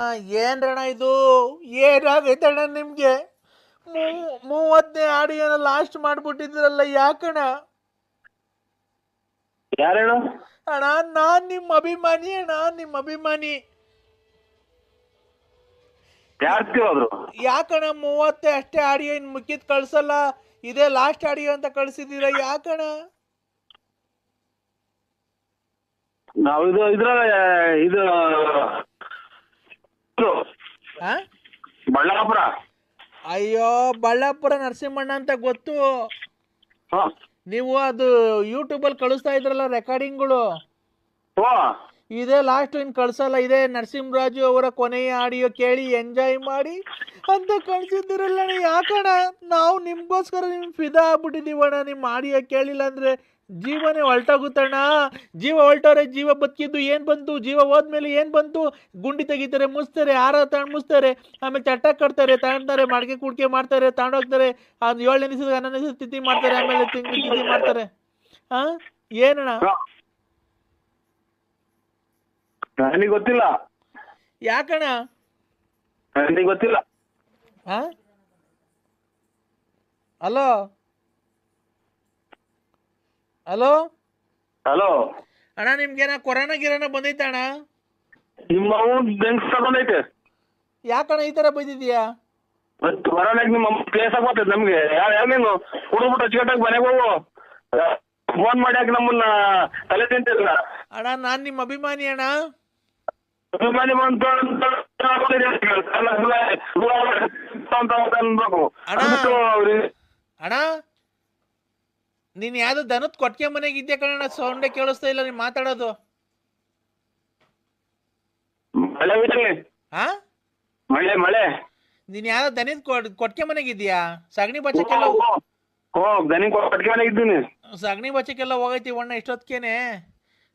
ಆ, ಏನ್ರಣ್ಣ ಇದು? ಏನಾಗೈತಣ್ಣ ನಿಮ್ಗೆ? ಮೂ- ಮೂವತ್ತನೇ ಆಡಿಯೋನ ಲಾಸ್ಟ್ ಮಾಡ್ಬಿಟ್ಟಿದ್ರಲ್ಲ ಯಾಕಣ ಯಾರಣ್ಣ? ಅಣ್ಣ ನಾನ್ ನಿಮ್ಮ ಅಭಿಮಾನಿ ಅಣ್ಣ ನಿಮ್ಮ ಅಭಿಮಾನಿ. ಯಾಕಣ ಮೂವತ್ತೇ ಅಷ್ಟೇ ಆಡಿಯೋ ಇನ್ ಮುಕ್ಕಿದ್ ಕಳ್ಸಲ್ಲ? ಇದೇ ಲಾಸ್ಟ್ ಆಡಿಯೋ ಅಂತ ಕಳ್ಸಿದೀರ ಯಾಕಣ ನಾವು ಇದು ಇದ್ರ ಇದು ಆ? ಬಳ್ಳಾಪುರ. ಅಯ್ಯೋ ಬಳ್ಳಾಪುರ ನರಸಿಂಹಣ್ಣ ಅಂತ ಗೊತ್ತು. ಹಾ. ನೀವು ಅದು ಯೂಟ್ಯೂಬಲ್ಲಿ ಕಳಿಸ್ತಾ ಇದ್ರಲ್ಲ ರೆಕಾರ್ಡಿಂಗ್ಗಳು ಓ ಇದೇ ಲಾಸ್ಟ್ ಇನ್ ಕಳ್ಸಲ್ಲ ಇದೇ ನರಸಿಂಹರಾಜು ಅವರ ಕೊನೆಯ ಆಡಿಯೋ ಕೇಳಿ ಎಂಜಾಯ್ ಮಾಡಿ ಅಂತ ಕಳ್ಸಿದ್ದೀರಲ್ಲ ಯಾಕಣ ಯಾಕಣ್ಣ? ನಾವು ನಿಮ್ಗೋಸ್ಕರ ನಿಮ್ ಫಿದಾ ಆಗ್ಬಿಟ್ಟಿದೀವಣ್ಣ ನಿಮ್ಮ ಆಡಿಯೋ ಕೇಳಿಲ್ಲ ಅಂದ್ರೆ ಜೀವನೇ ಹೊಲ್ಟೋಗುತ್ತಣ್ಣ ಜೀವ ಹೊಲ್ಟವ್ರೆ ಜೀವ ಬದುಕಿದ್ದು ಏನು ಬಂತು? ಜೀವ ಹೋದ್ಮೇಲೆ ಏನು ಬಂತು? ಗುಂಡಿ ತೆಗಿತಾರೆ ಮುಸ್ತಾರೆ ಆರ ತಗೊಂಡು ಮುಸ್ತಾರೆ ಆಮೇಲೆ ಚಟ್ಟ ಕಟ್ತಾರೆ ತಗೊಂತಾರೆ ಮಡಿಕೆ ಕುಡಿಕೆ ಮಾಡ್ತಾರೆ ತಗೊಂಡೋಗ್ತಾರೆ ಅದು ಏಳನೇ ದಿವಸ ಹನ್ನೊಂದನೇ ದಿವಸ ತಿಥಿ ಮಾಡ್ತಾರೆ ಆಮೇಲೆ ತಿಂಗಳು ತಿಥಿ ಮಾಡ್ತಾರೆ. ಹಾ ಏನಣ್ಣ? ನನಗೆ ಗೊತ್ತಿಲ್ಲ. ಯಾಕಣ್ಣ? ನನಗೆ ಗೊತ್ತಿಲ್ಲ. ಹಾ ಹಲೋ ಹಲೋ ಹಲೋ ಅಣ್ಣ ನಿಮ್ಗೇನ ಕೊರೋನಾ ಗಿರೋನ ಬಂದೈತ ಅಣ್ಣ? ನಿಮ್ಮ ಅವ್ನ್ ಬೆಂಕ್ ತಗೊಂಡೈತೆ ಯಾಕಣ್ಣ ಈ ತರ ಬೈದಿದ್ಯಾ ಮತ್ತೆ ನಿಮ್ಮ ಪ್ಲೇಸ್ ಆಗ್ಬರ್ತೈತೆ ನಮ್ಗೆ. ಯಾವ ಯಾವ ನೀನು? ಹುಡುಗ್ಬಿಟ್ಟು ಅಚ್ಚುಕಟ್ಟಾಗಿ ಮನೆಗೆ ಹೋಗು. ಫೋನ್ ಮಾಡ್ಯಾಕ ನಮ್ಮನ್ನ ತಲೆ ತಿಂತಿಲ್ಲ. ಅಣ್ಣ ನಾನ್ ನಿಮ್ಮ ಅಭಿಮಾನಿ ಅಣ್ಣ. ಅಭಿಮಾನಿ ಬಂತು ಅಂತ ಅನ್ಬೇಕು ಅಣ್ಣ. ನೀನು ಯಾವ್ದು ದನದ ಕೊಟ್ಟಿಗೆ ಮನೆಗೆ ಇದ್ದೆ ಕಣ ಸೌಂಡ್ ಕೇಳಿಸ್ತಾ ಇಲ್ಲ ನೀನ್ ಮಾತಾಡೋದು. ಮಳೆ ಹಾ ಮಳೆ ಮಳೆ. ನೀನ್ ಯಾವ್ದೋ ದನದ ಕೊಟ್ಟಿಗೆ ಮನೆಗೆ ಇದೆಯಾ ಸಗಣಿ ಬಚ್ಚಕ್ಕೆಲ್ಲ ಓ ದನಿ ಕೊಟ್ಟಿಗೆ ಮನೆಗೆ ಇದ್ದೀನಿ. ಸಗಣಿ ಬಚ್ಚಕ್ಕೆಲ್ಲ ಹೋಗೈತಿ ಒಣ್ಣ ಇಷ್ಟೊತ್ಕೇನೆ.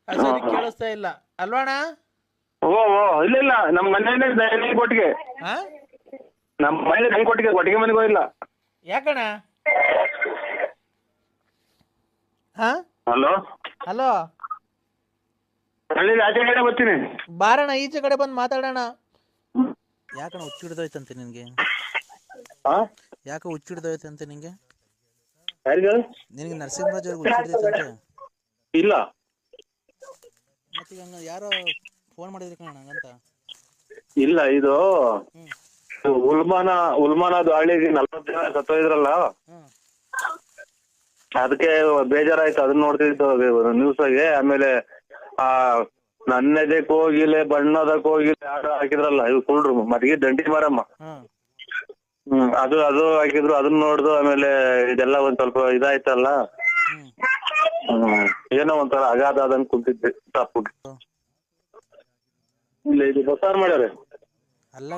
ಅದು ಕೇಳಿಸ್ತಾ ಇಲ್ಲ. ಅಲ್ವಾಣ ಓ ಓ ಇಲ್ಲ ಇಲ್ಲ. ನಮ್ಮ ಮನೆಯಲ್ಲೇ ದನಿ ಕೊಟ್ಟಿಗೆ ಹಾ ನಮ್ಮ ಮನೆ ದನಿ ಕೊಟ್ಟಿಗೆ ಕೊಟ್ಟಿಗೆ ಮನೆಗೆ ಹೋಗಿಲ್ಲ. ಯಾಕಣ್ಣ? ಹಾ? ಹಲೋ? ಹಲೋ? ಹಳ್ಳಿ ಆಚೆ ಕಡೆ ಬರ್ತೀನಿ. ಬಾರಣ್ಣ ಈಚೆ ಕಡೆ ಬಂದು ಮಾತಾಡೋಣ. ಯಾಕಣ್ಣ ಹುಚ್ಚಿಡ್ದೋಯ್ತಂತೆ ನಿನ್ಗೆ? ಹಾ ಯಾಕೆ ಹುಚ್ಚಿಡ್ದೋಯ್ತಂತೆ ನಿಂಗೆ ನಿನ್ಗೆ ನಿನಗೆ ನರಸಿಂಹರಾಜ್ ಅವ್ರಿಗೆ ಹುಚ್ಚಿಡ್ದೋಯ್ತಂತೆ? ಇಲ್ಲ. ಮತ್ತೆ ಈಗ ಹಂಗ ಯಾರೋ ಫೋನ್ ಮಾಡಿದ್ರಿ ಕಣ ಹಂಗಂತ? ಇಲ್ಲ ಇದು ಹ್ಮ್. ಉಲ್ಮಾನ ಉಲ್ಮಾನದು ಹಳ್ಳಿಗೆ ನಲ್ವತ್ತು ಜನ ಸತ್ತೋಯ್ದ್ರಲ್ಲ? ಹ್ಞೂ ಅದಕ್ಕೆ ಬೇಜಾರಾಯ್ತು ಅದನ್ನ ನೋಡ್ತಿದ್ದು ನ್ಯೂಸ್ ಆಗಿ. ಆಮೇಲೆ ಆ ನನ್ನೆದೆ ಕೋಗಿಲೆ ಬಣ್ಣದ ಕೋಗಿಲೆ ಆಟ ಹಾಕಿದ್ರಲ್ಲ ಇವ್ ಕುಳ್ರು ಮದ್ಗೆ ದಂಡಿ ಮಾರಮ್ಮ. ಹ್ಮ್ ಅದು ಅದು ಹಾಕಿದ್ರು ಅದನ್ನ ನೋಡ್ದು ಆಮೇಲೆ ಇದೆಲ್ಲ ಒಂದ್ ಸ್ವಲ್ಪ ಇದಾಯ್ತಲ್ಲ. ಹ್ಮ್ ಏನೋ ಒಂಥರ ಅಗಾಧ ಆದಂಗ್ ಕುಂತಿದ್ದೆ ತಪ್ಪು ಇಲ್ಲ ಇದು ಬಸ್ಸಾರ್ ಮಾಡ್ಯಾರೆ. ಅಲ್ಲ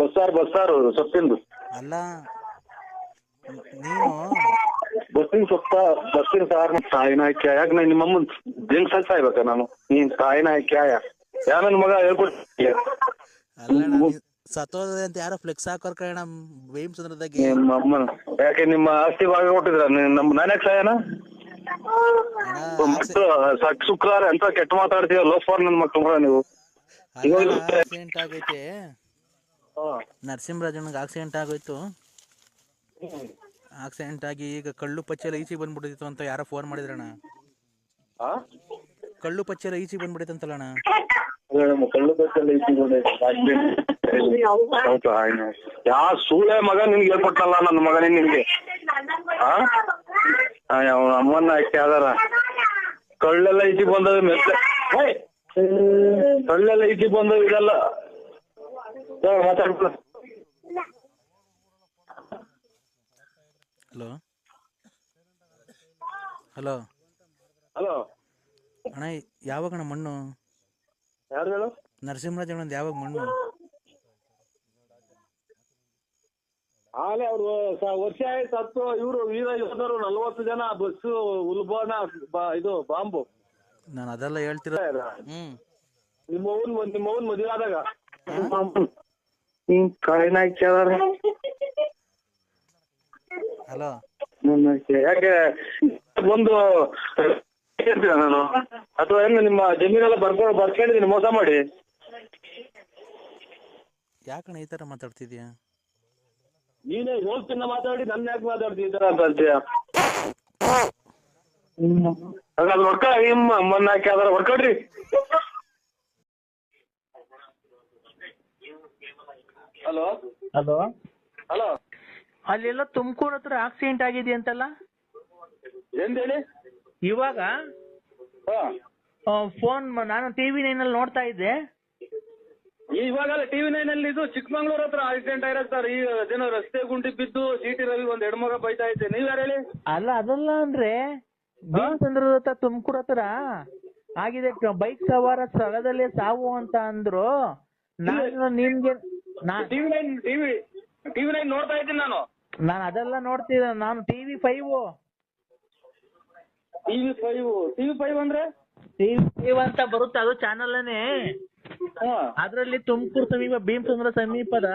ಬಸ್ಸಾರ್ ಬಸ್ಸಾರು ಸೊಪ್ಪಿಂದು. ಅಲ್ಲ ನೀನು ಬಸ್ಸಿನ ಸ್ವಲ್ಪ ಬಸ್ಸಿನ ಸಾರ್. ತಾಯಿನ ಆಯ್ಕೆ ಯಾಕೆ ನಾನು ನಿಮ್ಮ ಅಮ್ಮನ್ ಹೆಂಗ್ ಸಾಯ್ಬೇಕ ನಾನು? ನೀನ್ ತಾಯಿನ ಆಯ್ಕೆ ಯಾ ನನ್ ಮಗ ಹೇಳ್ಕೊಡ್ತೀಯ? ಸತ್ತೋದೆ ಅಂತ ಯಾರೋ ಫ್ಲೆಕ್ಸ್ ಹಾಕೋರ್ ಕಣ ಭೀಮಚಂದ್ರದಾಗೆ ನಿಮ್ಮ ಅಮ್ಮನ. ಯಾಕೆ ನಿಮ್ಮ ಆಸ್ತಿ ಭಾಗ ಕೊಟ್ಟಿದ್ರ ನಮ್ ನಾನ್ಯಾಕ್ ಸಾಯನ? ಸಕ್ ಶುಕ್ರವಾರ ಅಂತ ಕೆಟ್ಟ ಮಾತಾಡ್ತೀಯ ಲೋಫಾರ್ ನನ್ ಮಕ್ಕಳ ನೀವು. ಆಕ್ಸಿಡೆಂಟ್ ಆಗೈತೆ. ನರಸಿಂಹರಾಜಣ್ಣಗೆ ಆಕ್ಸಿಡೆಂಟ್ ಆಗೋಯ್ತು. ಆಕ್ಸಿಡೆಂಟ್ ಆಗಿ ಈಗ ಕಳ್ಳು ಪಚ್ಚೆಲ್ಲ ಈಚೆಗೆ ಬಂದ್ಬಿಟ್ಟಿತ್ತು ಅಂತ ಯಾರೋ ಫೋನ್ ಮಾಡಿದ್ರಣ್ಣ. ಕಳ್ಳು ಪಚ್ಚೆಲ್ಲ ಈಚೆಗೆ ಬಂದ್ಬಿಟ್ಟಿತ್ತಂತಲ್ಲಣ್ಣ ಕಳ್ಳು ಬಸ್ಸಲ್ಲಿ ಯಾ ಸೂಳೆ ಮಗ ನಿನ್ಗೆ ಹೇಳ್ಕೊಟ್ಟಲ್ಲ ನನ್ನ ಮಗನೇ ನಿನ್ಗೆ? ಆ? ಅವ್ನ ಅಮ್ಮನ್ನ ಹಾಕಿ ಯಾವ್ದಾರ ಕಳ್ಳೆಲ್ಲ ಇಟ್ಟಿ ಬಂದದ ಮೆತ್ತೆ! ಕಳ್ಳೆಲ್ಲ ಇಟ್ಟಿ ಬಂದದ ಇದೆಲ್ಲ. ಮಾತಾಡ್ಬಿಡ. ಹಲೋ. ಹಲೋ. ಹಲೋ. ಅಣ್ಣ ಯಾವಾಗಣ್ಣ ಮಣ್ಣು? ಯಾರು ಹೇಳು? ನರಸಿಂಹರಾಜಣ್ಣಂದು ಯಾವಾಗ ಮಣ್ಣು? ಆಲೆ ಅವರು ವರ್ಷ ಆಯ್ತು ಹತ್ತು ಇವರು ವೀರ ಯೋಧರು ನಲ್ವತ್ತು ಜನ ಬಸ್ಸು ಉಲ್ಬಾನ ಬ- ಇದು ಬಾಂಬು. ನಾನು ಅದೆಲ್ಲ ಹೇಳ್ತಿರ ಹ್ಞೂ ನಿಮ್ಮ ಅವ್ವನ್ ನಿಮ್ಮ ಅವ್ವನ್ ಮದುವೆ ಆದಾಗ. ಕಾಯಿನ ಹಾಕ್ಯಾರ ಹಲೋ. ಯಾಕೆ ಒಂದು ಹೇಳ್ತೀನ ನಾನು? ಅಥವಾ ಏನು ನಿಮ್ಮ ಜಮೀನೆಲ್ಲ ಬರ್ಕೊಂಡು ಬರ್ಕೊಂಡಿದ್ದೀನಿ ಮೋಸ ಮಾಡಿ? ಯಾಕಣ್ಣ ಈ ಥರ ಮಾತಾಡ್ತಿದ್ಯಾ ನೀನೇ ಹೋಗ್ತಿನ್ನ ಮಾತಾಡಿ ನನ್ನ ಯಾಕೆ ಮಾತಾಡ್ತಿ ಈ ತರ ಅಂತ ಅಂತೀಯ? ಹಾಗಾದ್ರೆ ಹೊಡ್ಕ ನಿಮ್ಮ ಮೊನ್ನೆ ಹಾಕಿ ಅದ್ರ ಹೊಡ್ಕೊಡ್ರಿ ಹಲೋ? ಹಲೋ? ಹಲೋ? ಅಲ್ಲೆಲ್ಲ ತುಮಕೂರು ಹತ್ರ ಆಕ್ಸಿಡೆಂಟ್ ಆಗಿದೆ ಅಂತಲ್ಲ? ಎಂತ ಹೇಳಿ? ಇವಾಗ? ಹಾ. ಫೋನ್ ನಾನು ಟಿವಿ ನೈನ್ ಅಲ್ಲಿ ನೋಡ್ತಾ ಇದ್ದೆ. ಇವಾಗಲ್ಲ ಟಿವಿ ನೈನ್ ಅಲ್ಲಿ ಇದು ಚಿಕ್ಕಮಂಗ್ಳೂರ್ ಹತ್ರ ಆಕ್ಸಿಡೆಂಟ್ ಆಗಿರೋದು ಸರ್ ಈ ಅದೇನೋ ರಸ್ತೆ ಗುಂಡಿ ಬಿದ್ದು ಸಿಟಿ ರವಿ ಒಂದ್ ಹೆಣ್ಮಗ ಬೈತಾ ಇದ್ದೆ. ನೀವ್ ಯಾರು ಹೇಳಿ? ಅಲ್ಲ ಅದಲ್ಲ ಅಂದ್ರೆ ಚಂದ್ರ ಹತ್ರ ತುಮಕೂರ್ ಹತ್ರ ಆಗಿದೆ. ಬೈಕ್ ಸವಾರ ಸ್ಥಳದಲ್ಲೇ ಸಾವು ಅಂತ ಅಂದ್ರು. ನಾನು ನಿಮ್ಗೆ TV nine TV TV nine ನೋಡ್ತಾ ಇದ್ದೀನಿ ನಾನು. ನಾನು ಅದೆಲ್ಲ ನೋಡ್ತಿದ್ದೆ. ನಾನು TV five TV five TV five ಅಂದ್ರೆ? ಟಿವಿ ಫೈವ್ ಅಂತ ಬರುತ್ತೆ. ಅದು ಚಾನಲ್ನೇ ಅದರಲ್ಲಿ ತುಮಕೂರು ಸಮೀಪ ಭೀಮಚಂದ್ರ ಸಮೀಪದ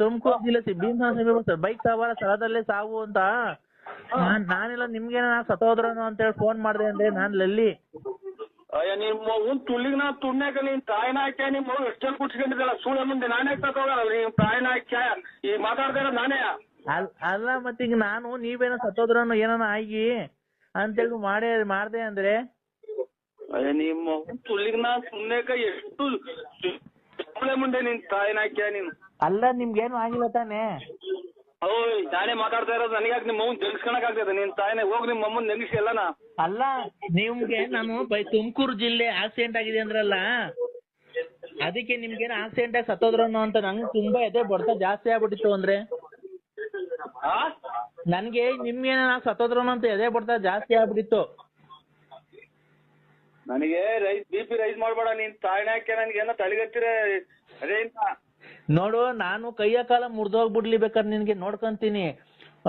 ತುಮಕೂರು ಜಿಲ್ಲೆ ಭೀಮಚಂದ್ರ ಸಮೀಪ ಬೈಕ್ ಸವಾರ ಸ್ಥಳದಲ್ಲೇ ಸಾವು ಅಂತ. ನಾನ್ ನಾನೆಲ್ಲ ನಿಮ್ಗೆ ಸತೋದ್ರನು ಅಂತ ಹೇಳಿ ಫೋನ್ ಮಾಡಿದೆ ಅಂದ್ರೆ ನಾನ್ ಲಲ್ಲಿ. ಅಯ್ಯ ನಿಮ್ ಮಗುನ್ ತುಳಿಗ್ ನಾ ತುಣ್ಯಾಕ ನಿನ್ ತಾಯಿನ ಹಾಕ್ಯ ನಿಮ್ ಮಗು ಎಷ್ಟೆಲ್ಲ ಕುಟ್ಸ್ಕೊಂಡಿದ್ದಲ್ಲ ಸುಳ್ಳ ಮುಂದೆ. ನಾನೇ ಹೋಗಲ್ಲ ನಿಮ್ ತಾಯಿನ ಹಾಕ್ಯ ಈ ಮಾತಾಡ್ತಾ ಇರೋದು ನಾನೇ. ಅಲ್ ಅಲ್ಲ ಈಗ ನಾನು ನೀವೇನ ಸತ್ತೋದ್ರನು ಏನಾನ ಆಗಿ ಅಂತೇಳಿ ಮಾಡೇ ಮಾಡ್ದೆ ಅಂದ್ರೆ? ಅಯ್ಯ ನಿಮ್ಮ ತುಳಿಗ್ ನಾ ಸುಮ್ನೆಕ ಎಷ್ಟು ಮುಂದೆ ನಿನ್ ತಾಯಿನ ಹಾಕ್ಯ ನೀನು? ಅಲ್ಲ ನಿಮ್ಗೇನು ಆಗಿಲ್ಲ ತಾನೇ? ಓಯ್ ನಾನೇ ಮಾತಾಡ್ತಾ ಇರೋದು ನನಗ್ಯಾಕೆ ನಿಮ್ಮ ಅವ್ನ್ ಜಗ್ಸ್ಕೊಳಕ್ ಆಗ್ತದೆ ನಿನ್ ತಾಯಿನೇ ಹೋಗ್ ನಿಮ್ಮ ಅಮ್ಮನ್ ನೆಗಿಸಿ ಎಲ್ಲನ. ಅಲ್ಲ ನಿಮ್ಗೆ ನಾನು ಬೈ ತುಮಕೂರು ಜಿಲ್ಲೆ ಆಕ್ಸಿಡೆಂಟ್ ಆಗಿದೆ ಅಂದ್ರಲ್ಲ ಅದಕ್ಕೆ ನಿಮ್ಗೇನು ಆಕ್ಸಿಡೆಂಟ್ ಆಗಿ ಸತ್ತೋದ್ರನು ಅಂತ ನಂಗೆ ತುಂಬಾ ಎದೆ ಬಡ್ತ ಜಾಸ್ತಿ ಆಗ್ಬಿಟ್ಟಿತ್ತು ಅಂದ್ರೆ? ನನ್ಗೆ ನಿಮ್ಗೇನ ಸತ್ತೋದ್ರನು ಅಂತ ಎದೆ ಬಡ್ತ ಜಾಸ್ತಿ ಆಗ್ಬಿಟ್ಟಿತ್ತು. ನನಗೆ ರೈಸ್ ಬಿ ಪಿ ರೈಸ್ ಮಾಡ್ಬೇಡ ನೀನ್ ತಾಯಿನ ಹಾಕಿ ನನ್ಗೆ ಏನೋ ತಲೆಗತ್ತಿರ ಅದೇ ನೋಡು ನಾನು ಕೈಯ ಕಾಲ ಮುರಿದೋಗ್ಬಿಡ್ಲಿ ಬೇಕಾದ್ರೆ ನಿನ್ಗೆ ನೋಡ್ಕೊಂತೀನಿ.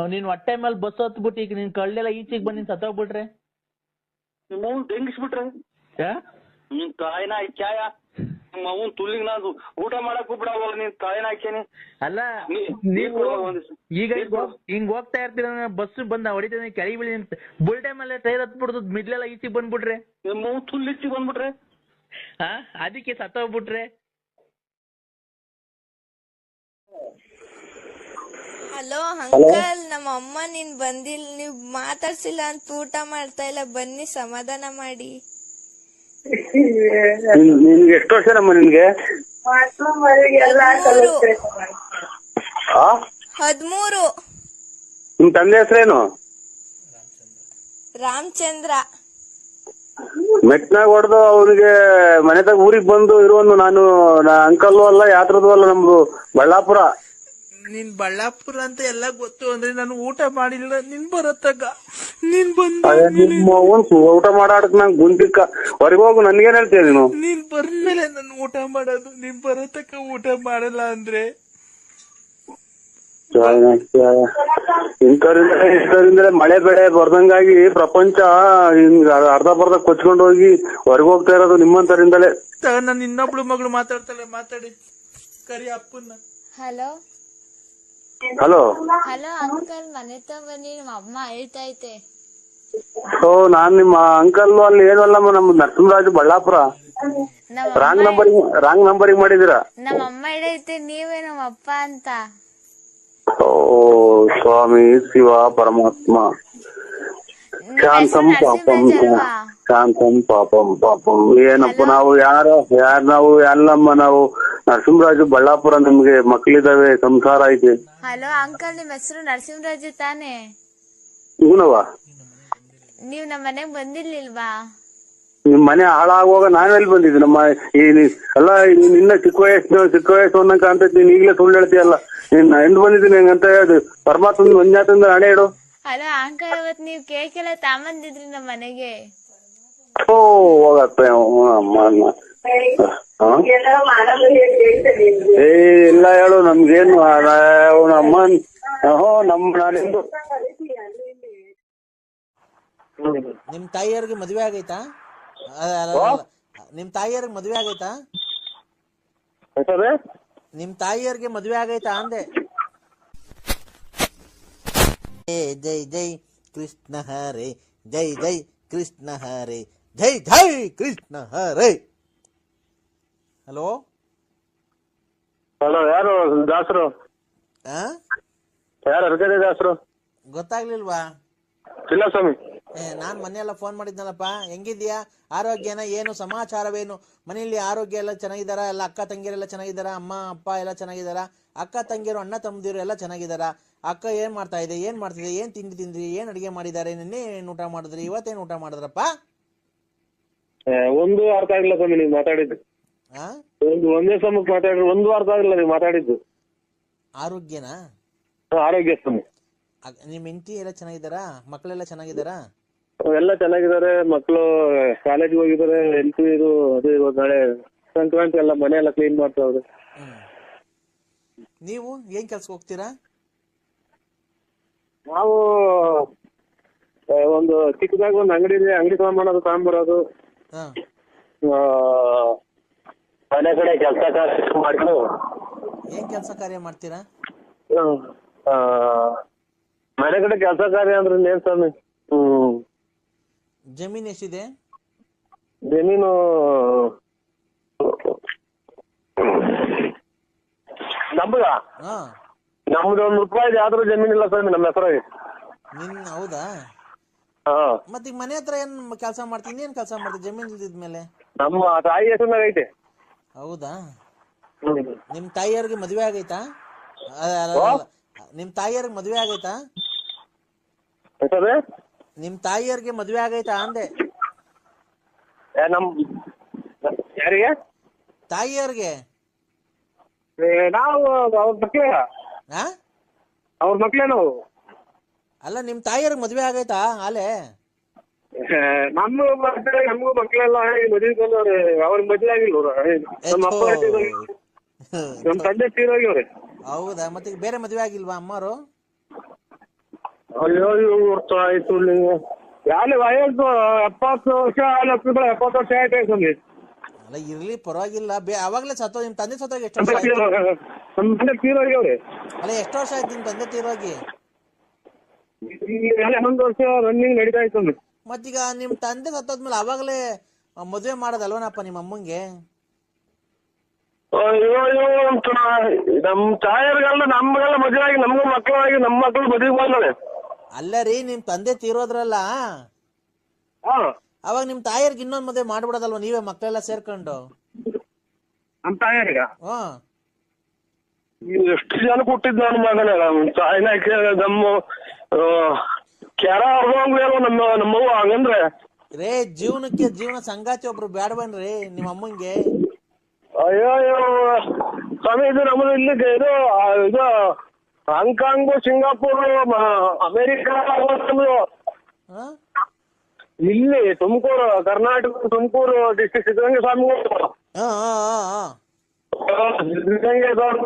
ನೀನ್ ಹೊಟ್ಟೆ ಮೇಲೆ ಬಸ್ ಹತ್ಬಿಟ್ಟು ಈಗ ನಿನ್ ಕಳ್ಳೆಲ್ಲ ಈಚೆಗೆ ಬಂದು ನೀನ್ ಸತ್ತೋಗ್ಬಿಟ್ರೆ. ನಿಮ್ಮ ಹ್ಮ್? ನಿನ್ ತಾಯಿನ ಅವ್ನ್ ತುಲ್ಲಿಗ್ ನಾನು ಊಟ ಮಾಡಕ್ ಬಿಡವಲ್ಲ ನೀನ್ ತಲೆನ ಹಾಕೇನಿ ಅಲ್ಲ ನೀ- ನೀವು. ಈಗ ಹಿಂಗ್ ಹೋಗ್- ಹಿಂಗ್ ಹೋಗ್ತಾ ಇರ್ತೀರ ಬಸ್ ಬಂದ ಹೊಡಿತೀನಿ ಕೆಳಗೆ ಬೀಳಿ ಟೈಮ್ ಅಲ್ಲೇ ಟೈರ್ ಹತ್ಬಿಡ್ದು ಮಿಡ್ಲೆಲ್ಲ ಈಚಿ ಬಂದ್ಬಿಟ್ರೆ. ಅವ್ನ್ ತುಲ್ಲಿಚ್ಚಿ ಬಂದ್ಬಿಟ್ರೆ. ಹಾ ಅದಕ್ಕೆ ಸತ್ತೋಗ್ಬಿಟ್ರೆ ಹಲೋ ಅಂಕಲ್ ನಮ್ಮ ಅಮ್ಮ ನೀನ್ ಬಂದಿಲ್ಲ ನೀವ್ ಮಾತಾಡ್ಸಿಲ್ಲ ಅಂತ ಊಟ ಮಾಡ್ತಾ ಇಲ್ಲ ಬನ್ನಿ ಸಮಾಧಾನ ಮಾಡಿ. ನಿನ್ಗೆ ಎಷ್ಟು ವರ್ಷನಮ್ಮ ನಿನ್ಗೆ? ಹದ್ಮೂರು. ನಿಮ್ ತಂದೆ ಹೆಸರೇನು? ರಾಮಚಂದ್ರ. ಮೆಟ್ನಾಗ ಹೊಡೆದು ಅವ್ರಿಗೆ ಮನೆದಾಗ ಊರಿಗೆ ಬಂದು ಇರುವನು ನಾನು ಅಂಕಲ್ ಅಲ್ಲ ಯಾತ್ರದ್ದು ಅಲ್ಲ ನಮ್ದು ಬಳ್ಳಾಪುರ. ನಿನ್ ಬಳ್ಳಾಪುರ ಅಂತ ಎಲ್ಲ ಗೊತ್ತು ಅಂದ್ರೆ ನಾನು ಊಟ ಮಾಡಿಲ್ಲ ನಿನ್ ಬರತ್ತಾಗ. ನೀನ್ ಬಂದು ನಿಮ್ಮ ಅವ್ನ್ ಊಟ ಮಾಡಾಡಕ್ ನಂಗೆ ಗುಂಡಿಕ್ಕ ಹೊರಗೆ ಹೋಗು ನನ್ಗೇನ್ ಹೇಳ್ತೀಯ ನೀನು? ನೀನ್ ಬರ್ಮೇಲೆ ನನ್ ಊಟ ಮಾಡೋದು ನೀನ್ ಬರತಕ್ಕ ಊಟ ಮಾಡಲ್ಲ ಅಂದ್ರೆ? ಇಂಥವ್ರಿಂದ ಇಂಥವ್ರಿಂದಲೇ ಮಳೆ ಬೆಳೆ ಬರ್ದಂಗಾಗಿ ಪ್ರಪಂಚ ಹಿಂಗ್ ಅರ್ಧ ಬರ್ಧ ಕೊಚ್ಕೊಂಡು ಹೋಗಿ ಹೊರಗೆ ಹೋಗ್ತಾ ಇರೋದು ನಿಮ್ಮಂತರಿಂದಲೇ ನನ್ ಇನ್ನೊಬ್ಳು ಮಗಳು ಮಾತಾಡ್ತಾಳೆ ಮಾತಾಡಿ. ಕರಿ ಅಪ್ಪನ್ನ. ಹಲೋ? ಹಲೋ? ಹಲೋ ಅಂಕಲ್ ಮನೆ ತಮ್ಮ ಬನ್ನಿ ನಮ್ಮ ಅಮ್ಮ ಅಳ್ತೈತೆ ಸೊ ನಾನ್ ನಿಮ್ಮ ಅಂಕಲ್ ಅಲ್ಲಿ ಏನಲ್ಲಮ್ಮ ನಮ್ Narasimharaju Ballapura. Wrong number wrong numbering ಮಾಡಿದೀರಾ ನಮ್ಮ ಅಮ್ಮ ನೀವೇ ನಮ್ಮ ಅಪ್ಪ ಅಂತ. ಓ ಸ್ವಾಮಿ ಶಿವ ಪರಮಾತ್ಮ. ಶಾಂತಂ ಪಾಪಂ ಶಾಂತಂ ಪಾಪಂ ಪಾಪಂ. ಏನಪ್ಪ ನಾವು ಯಾರು ಯಾರ ನಾವು? ಅಲ್ಲಮ್ಮ ನಾವು? ನರಸಿಂಹರಾಜು ಬಳ್ಳಾಪುರ ನಿಮ್ಗೆ ಮಕ್ಳಿದಾವೆ ಸಂಸಾರ ಐತೆ ಹಲೋ ಅಂಕಲ್ ನಿಮ್ ಹೆಸರು ನರಸಿಂಹರಾಜು ತಾನೇ? ಇವನವ ನೀವ್ ನಮ್ಮ ಮನೆಗ್ ಬಂದಿರ್ಲಿಲ್ವಾ? ನಿಮ್ ಮನೆ ಹಾಳಾಗುವಾಗ ನಾವೆಲ್ಲಿ ಬಂದಿದ್ದೆ? ನಮ್ಮ ಈ ನಿ- ಅಲ್ಲ ನಿನ್ನ ಚಿಕ್ಕ ವಯಸ್ಸು ಚಿಕ್ಕ ವಯಸ್ಸು ಅನ್ನಕ ಅಂತ ನೀನ್ ಈಗಲೇ ಸುಳ್ಳು ಹೇಳ್ತೀಯಲ್ಲ. ನಿನ್ನ ಎಂದ್ ಬಂದಿದ್ದೀನಿ ಹೆಂಗಂತ ಹೇಳಿ. ಪರಮಾತ್ಮ ಮಂಜಾತಂದ ಹಣೆ ಇಡು ಅಲ್ಲ ಅಂಕಲ್ ಇವತ್ ನೀವ್ ಕೇಕ್ ಎಲ್ಲ ತಾಂಬಂದಿದ್ರಿ ನಮ್ಮ ಮನೆಗೆ. ಓ ಹೋಗತ್ತೆ ಅಮ್ಮ ಅಮ್ಮ. ಹಾ? ಏ ಇಲ್ಲ ಹೇಳು ನಮ್ಗೇನು ಅವನ ಅಮ್ಮನ್ ಹೋ ನಮ್ ನಾನಿಂದು ನಿಮ್ ತಾಯಿಯವ್ರಿಗೆ ಮದ್ವೆ ಆಗೈತಾ. ನಿಮ್ ತಾಯಿಯವ್ರಿಗೆ ಮದ್ವೆ ಆಗೈತಾ? ನಿಮ್ ತಾಯಿಯವ್ರಿಗೆ ಮದ್ವೆ ಆಗೈತಾ ಅಂದೆ? ಜೈ ಜೈ ಕೃಷ್ಣ ಹರೇ ಜೈ ಜೈ ಕೃಷ್ಣ ಹರೇ ಜೈ ಜೈ ಕೃಷ್ಣ ಹರೇ. ಹಲೋ? ಹಲೋ ಯಾರು ದಾಸರು? ಹಾ ಯಾರು ಅರ್ಗದೆ ದಾಸರು? ಗೊತ್ತಾಗ್ಲಿಲ್ವಾ? ಇಲ್ಲ ಸ್ವಾಮಿ ನಾನ್ ಮನೆಯೆಲ್ಲ ಫೋನ್ ಮಾಡಿದ್ನಲ್ಲಪ್ಪ ಹೆಂಗಿದ್ಯಾ ಆರೋಗ್ಯನ ಏನು ಸಮಾಚಾರವೇನು? ಮನೆಯಲ್ಲಿ ಆರೋಗ್ಯ ಎಲ್ಲ ಚೆನ್ನಾಗಿದಾರ ಎಲ್ಲ ಅಕ್ಕ ತಂಗಿಯರೆಲ್ಲ ಚೆನ್ನಾಗಿದಾರ ಅಮ್ಮ ಅಪ್ಪ ಎಲ್ಲ ಚೆನ್ನಾಗಿದಾರ ಅಕ್ಕ ತಂಗಿಯರು ಅಣ್ಣ ತಮ್ಮದಿರು ಎಲ್ಲ ಚೆನ್ನಾಗಿದಾರ ಅಕ್ಕ ಏನ್ ಮಾಡ್ತಾ ಇದೆ? ಏನ್ ಮಾಡ್ತಿದೆ ಏನ್ ತಿಂಡಿ ತಿಂದ್ರಿ? ಏನ್ ಅಡಿಗೆ ಮಾಡಿದ್ದಾರೆ? ನಿನ್ನೆ ಏನ್ ಊಟ ಮಾಡಿದ್ರಿ? ಇವತ್ತೇನು ಊಟ ಮಾಡಿದ್ರಪ್ಪ? ಒಂದು ಅರ್ಥ ಆಗಿಲ್ಲ ಸ್ವಾಮಿ ನೀವು ಮಾತಾಡಿದ್ದು. ಒಂದು ಒಂದೇ ಸಮಕ್ಕೆ ಮಾತಾಡಿದ್ರು. ಒಂದು ಅರ್ಥ ಆಗಿಲ್ಲ ನೀವು ಮಾತಾಡಿದ್ದು. ಆರೋಗ್ಯನಾ? ಆರೋಗ್ಯ ಸ್ವಾಮಿ. ಹೆಂಡತಿ ಎಲ್ಲ ಚೆನ್ನಾಗಿದಾರಾ ಮಕ್ಕಳೆಲ್ಲ ಚೆನ್ನಾಗಿದಾರಾ ಎಲ್ಲ ಚೆನ್ನಾಗಿದ್ದಾರೆ ಮಕ್ಕಳು ಕಾಲೇಜ್ ಹೋಗಿದ್ದಾರೆ ಹೆಲ್ತ್ ಇದು ಅದು ಇವಾಗ ನಾಳೆ ಸಂಕ್ರಾಂತಿ ಎಲ್ಲ ಮನೆ ಎಲ್ಲ ಕ್ಲೀನ್ ಮಾಡ್ತಾವ್ರೆ ನೀವು ಏನ್ ಕೆಲಸ ಹೋಗ್ತೀರಾ? ನಾವು ಆ, ಒಂದು ಚಿಕ್ಕದಾಗಿ ಒಂದು ಅಂಗಡಿ ಇದೆ ಅಂಗಡಿ ತಗೊಂಡ್ಬರೋದು ತಗೊಂಡ್ಬರೋದು. ಹಾ. ಆ, ಮನೆ ಕಡೆ ಕೆಲಸ ಕಾರ್ಯ ಮಾಡ್ಕೊಂಡು. ಏನ್ ಕೆಲಸ ಕಾರ್ಯ ಮಾಡ್ತೀರಾ? ಆ, ಮನೆ ಕಡೆ ಕೆಲಸ ಕಾರ್ಯ ಅಂದ್ರೆ ಏನ್ ಸ್ವಾಮಿ? ಹ್ಮ್. ಜಮೀನ್ ಎಷ್ಟಿದೆ? ಜಮೀನು ನಮ್ದ? ಹಾ. ನಮ್ದು ಒಂದ್ ರೂಪಾಯಿ ಆದ್ರೂ ಜಮೀನ್ ಇಲ್ಲ ಸ್ವಾಮಿ ನಮ್ಮ ಹೆಸರಾಗಿ ನಿನ್ ಹೌದಾ? ಹಾ. ಈಗ ಮನೆ ಹತ್ರ ಏನ್ ಕೆಲಸ ಮಾಡ್ತೀನಿ ಏನ್ ಕೆಲಸ ಮಾಡ್ತೀನಿ ಜಮೀನ್ ಇಲ್ದಿದ್ಮೇಲೆ ನಮ್ಮ ತಾಯಿ ಹೆಸರಿನಾಗ ಐತೆ. ಹೌದಾ. ನಿಮ್ ತಾಯಿಯವ್ರಿಗೆ ಮದ್ವೆ ಆಗೈತಾ? ಅ- ಅಲ್ಲ, ಅಲ್ಲ, ಅಲ್ಲ. ನಿಮ್ ತಾಯಿಯವ್ರಿಗೆ ಮದ್ವೆ ಆಗೈತಾ? ಹೆಸರು? ನಿಮ್ ತಾಯಿಯರ್ಗೆ ಮದ್ವೆ ಆಗೈತಾ ಅಂದೆ? ಏ, ನಮ್ ಯಾರಿಗೆ? ತಾಯಿಯವ್ರಿಗೆ? ಏ, ನಾವು ಅವ್ರ ಮಕ್ಳೇ. ಹಾ ಅವ್ರ ಮಕ್ಳೇ ನಾವು. ಅಲ್ಲ ನಿಮ್ ತಾಯಿಯವ್ರಿಗೆ ಮದ್ವೆ ಆಗೈತಾ ಆಲೆ? ಏ, ನಮ್ಮ ಮಕ್ಳು ನಮಗೂ ಮಕ್ಳೆಲ್ಲ ಮದುವೆ ಬಂದವ್ರೆ ಅವ್ರ ಮದ್ವೆ ಆಗಿಲ್ಲ ಅವ್ರು. ನಮ್ಮ ಅಪ್ಪ ತೀರೋಗಿ- ನಮ್ಮ ತಂದೆ ತೀರೋಗ್ಯವ್ರೆ ಹೌದಾ? ಮತ್ತೆ ಬೇರೆ ಮದ್ವೆ ಆಗಿಲ್ವಾ ಅಮ್ಮರು ಅಯ್ಯೋ ಇವ್ರು ಆಯ್ತು ನೀವು ಯಾಲೆ ವಯಸ್ಸು ಎಪ್ಪತ್ತು ವರ್ಷ ಲಕ್ಷಗಳು ಎಪ್ಪತ್ತು ವರ್ಷ ಆಯ್ತು ಸ್ವಾಮಿ ಅಲ್ಲ ಇರ್ಲಿ ಪರವಾಗಿಲ್ಲ. ಬೇ ಅವಾಗ್ಲೇ ಸತ್ತೋ ನಿಮ್ ತಂದೆ ಸತ್ತೋಗಿ ಎಷ್ಟು ವರ್ಷ ಆಯ್ತು? ನಮ್ಮ ತಂದೆ ತೀರೋಗ್ಯವ್ರೆ ಅಲ್ಲ ಎಷ್ಟು ವರ್ಷ ಆಯ್ತು ನಿಮ್ ತಂದೆ ತೀರೋಗಿ? ಈಗ ಹನ್ನೊಂದು ವರ್ಷ ರನ್ನಿಂಗ್ ನಡೀತಾ ಇತ್ತು ಸ್ವಾಮಿ ಮತ್ತೀಗ ನಿಮ್ ತಂದೆ ಸತ್ತೋದ್ಮೇಲೆ ಅವಾಗಲೇ ಮದುವೆ ಮಾಡೋದಲ್ವನಪ್ಪ ನಿಮ್ಮ ಅಮ್ಮಂಗೆ? ಅಯ್ಯೋ ಅಯ್ಯೋ ನಮ್ ತಾಯರ್ಗೆಲ್ಲ ನಮ್ಗೆಲ್ಲ ಮದುವೆ ಆಗಿ ನಮ್ಗೂ ಮಕ್ಕಳಾಗಿ ನಮ್ಮ ಮಕ್ಕಳು ಮದುವೆ ಬಂದವೆ ಅಲ್ಲ ರೀ ನಿಮ್ ತಂದೆ ತೀರೋದ್ರಲ್ಲ? ಹಾ. ಅವಾಗ ನಿಮ್ ತಾಯಿಯರ್ಗೆ ಇನ್ನೊಂದ್ ಮದ್ವೆ ಮಾಡ್ಬಿಡೋದಲ್ವ ನೀವೇ ಮಕ್ಕಳೆಲ್ಲ ಸೇರ್ಕೊಂಡು? ನಮ್ ತಾಯಿಯರಿಗ ಹ್ಮ್ ಎಷ್ಟು ಜನ ಕೊಟ್ಟಿದ್ ನನ್ನ ಮಗನ? ತಾಯಿನ ನಮ್ಮ ಕ್ಯಾರ ಹೊರ್ದಂಗ್ಲೇನೋ ನಮ್ಮ ನಮ್ಮವ್ವ? ಹಂಗಂದ್ರೆ? ರೇ ಜೀವನಕ್ಕೆ ಜೀವನ ಸಂಗಾತಿ ಒಬ್ರು ಬೇಡವನ್ರಿ ನಿಮ್ಮ ಅಮ್ಮಂಗೆ. ಅಯ್ಯೋ ಅಯ್ಯೋ ಸ್ವಾಮಿ ಇದು ನಮ್ಮದು ಇಲ್ಲಿ ಇದು ಇದು ಹಾಂಗ್ಕಾಂಗು ಸಿಂಗಾಪುರ್ ಅಮೇರಿಕ? ಇಲ್ಲಿ ತುಮಕೂರು ಕರ್ನಾಟಕ ತುಮಕೂರು ಡಿಸ್ಟ್ರಿಕ್ಟ್ ಸಿದ್ಧಗಂಗೆ ಸ್ವಾಮಿ ಹಾ ಹಾ ಹಾ ಹಾ. ಸಿದ್ಧಗಂಗೆ ಸ್ವಾಮಿ